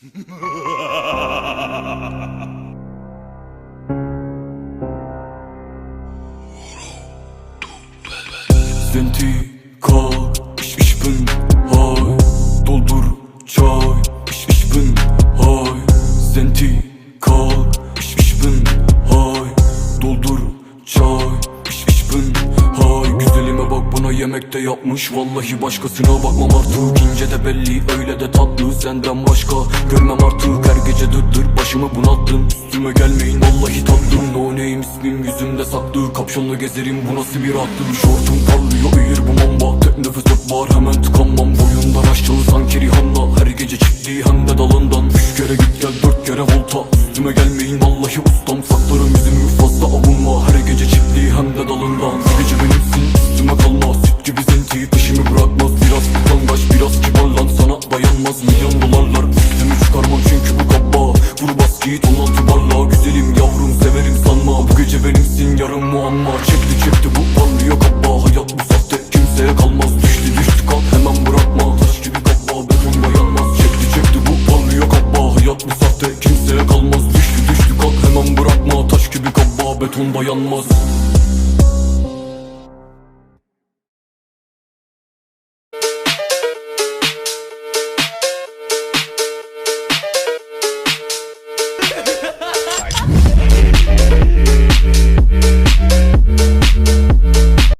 Zentika Ich, ich bin high Doldur çay Ich, ich bin Zentika Ich, yemek de yapmış. Vallahi başkasına bakmam artık. İnce de belli öyle de tatlı. Senden başka görmem artık. Her gece dıttır Başımı bunalttın üstüme gelmeyin Vallahi tatlım no name ismim yüzümde saklı Kapşonla gezerim bu nasıl bir attı Şortum parlıyor eğir bu mamba. Tek nefes yok var hemen tıkanmam. Boyundan aşağı sanki Rihanna. Her gece çektiği hem de dalından. Üç kere git gel dört kere volta. Üstüme gelmeyin vallahi ustam. Saklarım peşimi bırakmaz Biraz utangaç biraz kibar lan sana dayanmaz. Milyon dolarlar üstümü çıkarmam çünkü bu kaba Vur bas git 16 barla Güzelim yavrum severim sanma. Bu gece benimsin yarın muamma. Çekti çekti bu parlıyor kaba Hayat bu sahte kimseye kalmaz. Düştü düştü kalk hemen bırakma. Taş gibi kaba beton dayanmaz Çekti çekti bu parlıyor kaba Hayat bu sahte kimseye kalmaz. Düştü düştü kalk hemen bırakma. Taş gibi kaba beton dayanmaz